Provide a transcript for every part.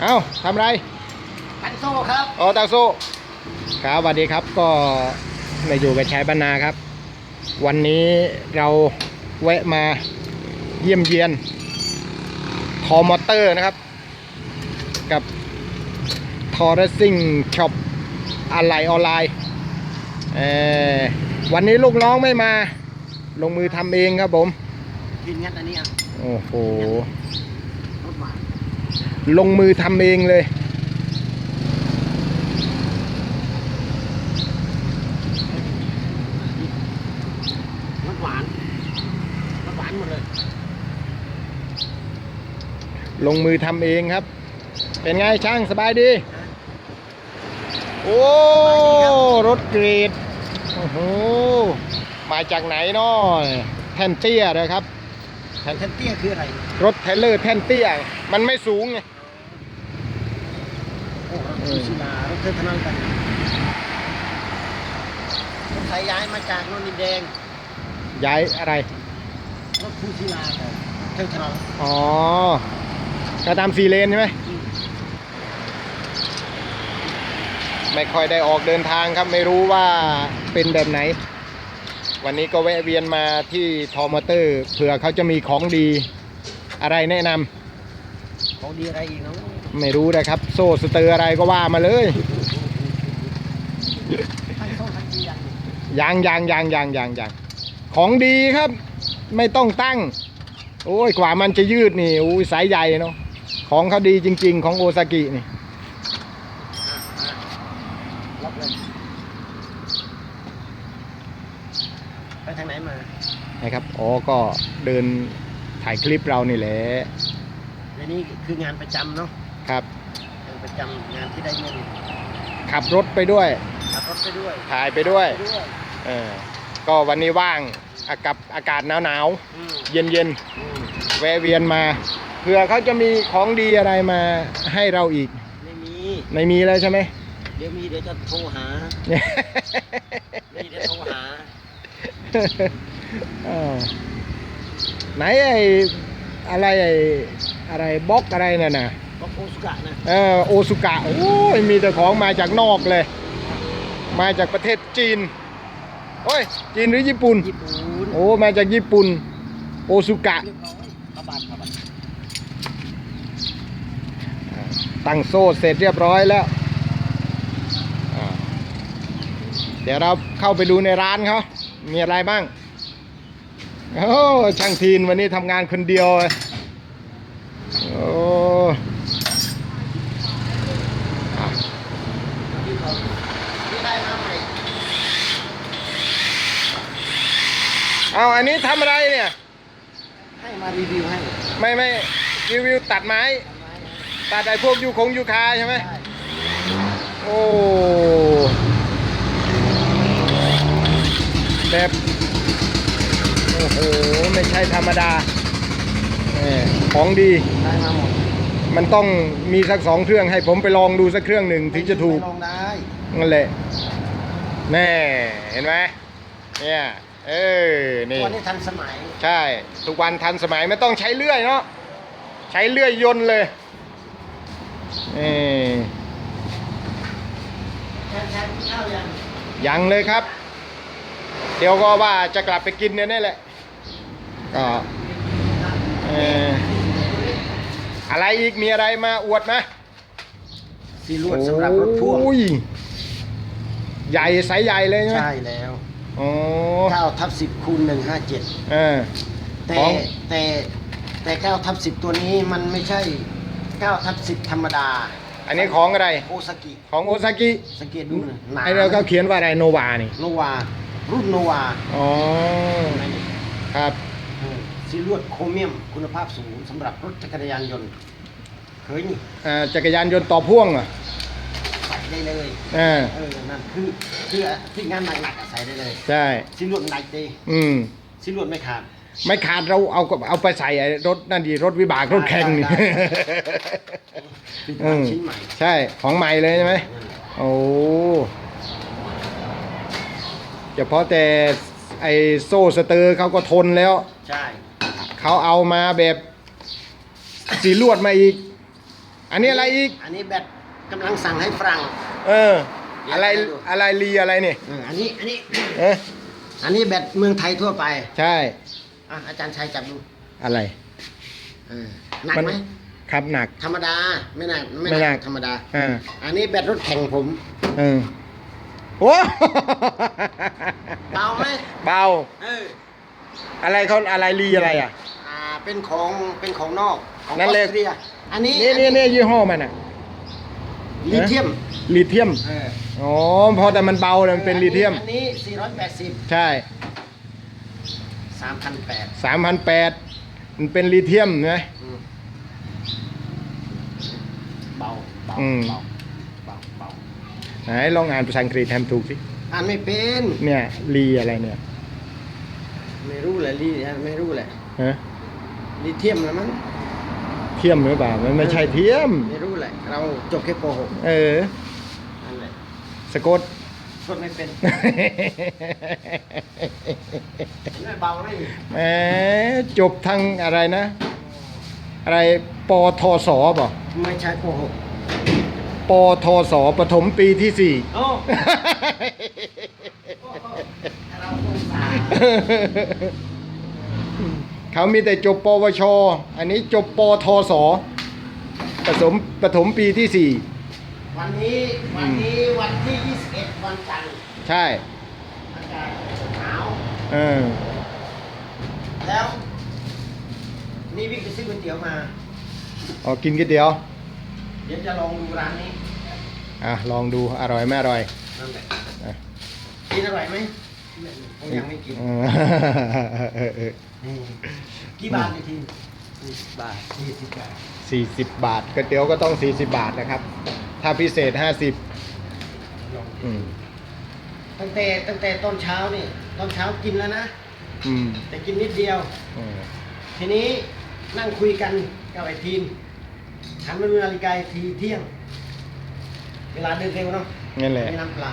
เอ้าทำไรคันโซ่ครับอ๋อตาโซ่ครับสวัสดีครับก็มาอยู่กับชายบรรณาครับ วันนี้เราแวะมาเยี่ยมเยียนทอมอเตอร์นะครับ กับทอร์ c ซิ่งช็อปอะไรออนไลน์เอ่อวันนี้ลูกน้องไม่มา ลงมือทำเองครับผมกินงัดอันนี้อะโอ้โหรถหวาน ลงมือทำเองเลยรถหวานรถหวานหมดเลย ลงมือทำเองครับ เป็นไงช่างสบายดี โอ้ รถเกรด โอ้โห มาจากไหนเนาะแท่นเตี้ยนะครับ แทนเตี้ยคืออะไร รถเทรลเลอร์แท่นเตี้ย มันไม่สูงไงโอ้รถคูศิลารถเทอร์ทนัลกันรถสายย้ายมาจากโนนดินแดงย้ายอะไร รถคูศิลาของเทอร์ทนัลอ๋อก็ตามสี่เลนใช่ไหม ไม่ค่อยได้ออกเดินทางครับไม่รู้ว่าเป็นแบบไหน วันนี้ก็แวะเวียนมาที่ทอมอเตอร์เผื่อเขาจะมีของดีอะไรแนะนำ ของดีอะไรอีกเนาะไม่รู้นะครับ โซ่สเตอร์อะไรก็ว่ามาเลย ทั้งโซ่ทั้งเกียร์ยางยางยางยางยางยางของดีครับ ไม่ต้องตั้ง โอ้ยกว่ามันจะยืดนี่โอ้ยสายใหญ่เนาะของเขาดีจริง ๆ ของโอซากินี่ล็อกเลยไปทางไหนมา นะครับอ๋อก็เดินถ่ายคลิปเรานี่แหละ และนี่คืองานประจำเนาะครับ งานประจำงานที่ได้เงินขับรถไปด้วยขับรถไปด้วยถ่ายไปด้วยไปด้วยเออก็วันนี้ว่างอากับอากาศหนาวหนาวอืมเย็นเย็นอืมๆแวะเวียนมาเผื่อเขาจะมีของดีอะไรมาให้เราอีกไม่มี ไม่มีแล้วใช่ไหม เดี๋ยวมีเดี๋ยวจะโทรหาไม่มีเดี๋ยวโทรหาอ้าวไหนไอ้อะไรไอ้ อะไรบล็อกอะไรน่ะนะบอกโอสุกะนะเออโอซุกะโอ้ยมีแต่ของมาจากนอกเลย มาจากประเทศจีนโอ้ยจีนหรือญี่ปุ่นญี่ปุ่นโอ้มาจากญี่ปุ่น โอซุกะเรียบร้อยกระบาดกระบาดตั้งโซ่เสร็จเรียบร้อยแล้วอ่าเดี๋ยวเราเข้าไปดูในร้านเขามีอะไรบ้างโอ้ช่างทีนวันนี้ทำงานคนเดียวเลยโอ้อะ ที่ได้มาใหม่ เอาอันนี้ทำอะไรเนี่ย ให้มารีวิวให้ไม่ไม่รีวิวตัดไม้ ตัดไอ้พวกยูคงยูคาใช่ไหม ได้โอ้ แบบ โอ้โห ไม่ใช่ธรรมดาแหมของดี ได้มาหมดมันต้องมีสักสองเครื่องให้ผมไปลองดูสักเครื่องหนึ่งถึงจะถูก ไปลองได้ นั่นแหละ แน่ เห็นไหมเนี่ย เออ นี่ วันนี้ทันสมัย ใช่ ทุกวันทันสมัยไม่ต้องใช้เลื่อยเนาะ ใช้เลื่อยยนต์เลยนี่แทนแทนกินข้าวยังยังเลยครับ เดี๋ยวก็ว่าจะกลับไปกินเนี่ยนี่แหละ ก็เอ่ออะไรอีกมีอะไรมาอวดนะสีลวดสำหรับรถพ่วงโอ้ยใหญ่ไซส์ใหญ่เลยใช่ไหมใช่แล้ว อ๋อ9ทับ10คูณ157เออ แต่ของ แต่แต่9ทับ10ตัวนี้มันไม่ใช่9ทับ10ธรรมดาอันนี้ของอะไร โอซากิของโอซากิสังเกตดูนะหนาไอ้เราก็เขียนว่าอะไรโนวานี่ โนวา รุ่นโนวาอ๋อ ครับ เออสีลวดโครเมียมคุณภาพสูงสำหรับรถจักรยานยนต์เคยนี่ อ่า จักรยานยนต์ต่อพ่วงอะใส่ ได้เลยอ่าเออนั่นคือคือที่งานหนักๆอะใส่ได้เลยใช่สีลวดหนักดีอืมสีลวดไม่ขาด ไม่ขาดเราเอากับเอาไปใส่ไอ้รถนั่นดีรถวิบากรถแข่งนี่ได้ เป็นอืมชิ้นใหม่ใช่ของใหม่เลยใช่ไหมนั่นแหละโอ้เฉพาะแต่ไอ้โซ่สเตอร์เขาก็ทนแล้ว ใช่เขาเอามาแบบสีลวดมาอีก อันนี้อะไรอีก อันนี้แบต กำลังสั่งให้ฝรั่ง เออเดี๋ยวอะไรให้ดู อะไรรีอะไรนี่เอออันนี้อันนี้ เอ๊ะอันนี้แบตเมืองไทยทั่วไปใช่ อะอาจารย์ชัยจับดูอะไรเออหนักมันไหมครับหนัก ธรรมดาไม่หนักไม่ไม่หหนันัก กธรรมดา อ่าอันนี้แบตรถแข่งผมเออโอ้เบาไหมเบา เอออะไรเขาอะไรรีอะไรอะ อ่าเป็นของเป็นของนอกของนั่อนอเลยสเตรียอันนี้นี่นี่นี่ยี่ห้อมันอะ ลิเธียมลิเทียมเอออ๋อพอแต่มันเบาเลยมันเป็นลิเทียม อันนี้ 480 ใช่3,800 สามพันแปดมันเป็นลิเทียมใช่ไหมอืมเบาเบาอืม เบาเบาเบาไหนลองอ่านภาษาอังกฤษแทนถูกสิอ่านไม่เป็นเนี่ยรีอะไรเนี่ยไม่รู้เลยลิไม่รู้เลยฮะลิเทียมแล้วมั้ง เทียมหรือเปล่ามันไม่ใช่เทียม ไม่รู้เลยเราจบแค่ป .6 เออนั่นแหละสะกด กดไม่เป็นไม่เบาไม่แหมจบทางอะไรนะ อะไรปทศบ่ไม่ใช่ปปทศปฐมปีที่สี่ .6 โอ้เราสงสาร เขามีแต่จบปวช อันนี้จบปทศปฐมปฐมปีที่สี่วันนี้วันนี้วันที่ 21 วันจันทร์ใช่อากาศหนาวเออแล้ว นี่วิ่งไปซื้อก๋วยเตี๋ยวมา ออกกินก๋วยเตี๋ยว เดี๋ยวจะลองดูร้านนี้ อะ ลองดูอร่อยไม่อร่อยนั่นแหละอะกินอร่อยไหมผมยังไม่กิน เออเออเออนี่กี่บาทในทีสี่สิบบาทยี่สิบบาทสี่สิบบาทก๋วยเตี๋ยวก็ต้องสี่สิบบาทนะครับ ถ้าพิเศษห้าสิบลองอืมตั้งแต่ตั้งแต่ตอนเช้านี่ตอนเช้ากินแล้วนะ อืมแต่กินนิดเดียว อืมทีนี้นั่งคุยกันกับไอ้ทีมหันมาดูนาฬิกาอีกทีเที่ยง เวลาเดินเร็วเนาะงั้นแหละไม่น้ำปลา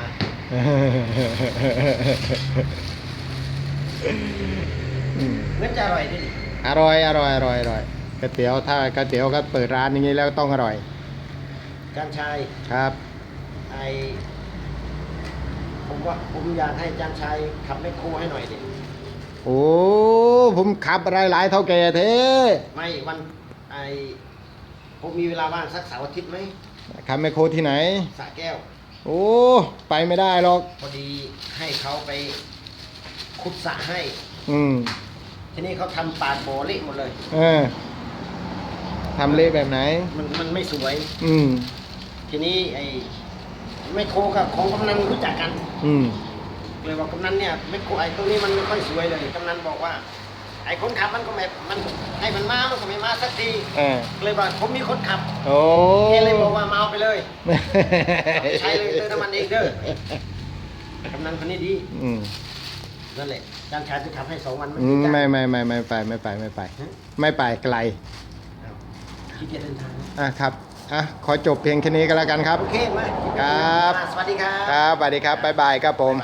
อืมเมื่อจะอร่อยดิอร่อยอร่อยอร่อยอร่อยก๋วยเตี๋ยวถ้าก๋วยเตี๋ยวก็เปิดร้านอย่างนี้แล้วต้องอร่อย การชายครับ ไอผมว่าผมอยากให้จานชัยขับแมคโครให้หน่อยดิโอ้ผมขับอะไรหลายเท่าแก่เท่ไม่วันไอผมมีเวลาว่างสักเสาร์อาทิตย์ไหมขับไมคโครที่ไหนสระแก้ว โอ้ไปไม่ได้หรอก พอดีให้เขาไปขุดสระให้ อืมทีนี้เขาทำปาดบ่อเละหมดเลย เออทำเละแบบไหน มันมันไม่สวย อืม ทีนี้ไอ้แมคโครกับของกำนันรู้จักกัน อืม เลยบอกกำนันเนี่ยแมคโครไอ้ตรงนี้มันไม่ค่อยสวยเลยกำนันบอกว่า ไอ้คนขับมันก็ไม่มันให้มันมามันก็ไม่มาสักทีเออเลยบอกผมมีคนขับโอ้แกเลยบอกว่ามาเอาไปเลยใช้เลยเติมน้ำมันเองเด้อกำนันคนนี้ดี อืม นั่นแหละจานชายจะขับให้สองวันอืมจ้างไม่ไม่ไม่ไม่ไปไม่ไปไม่ไปฮะไม่ไปไกลอ้าวขี้เกียจเดินทางนะอะครับอะขอจบเพียงแค่นี้ก็แล้วกันครับ โอเคมาครับ สวัสดีครับ ครับสวัสดีครับบ๊ายบายครับผม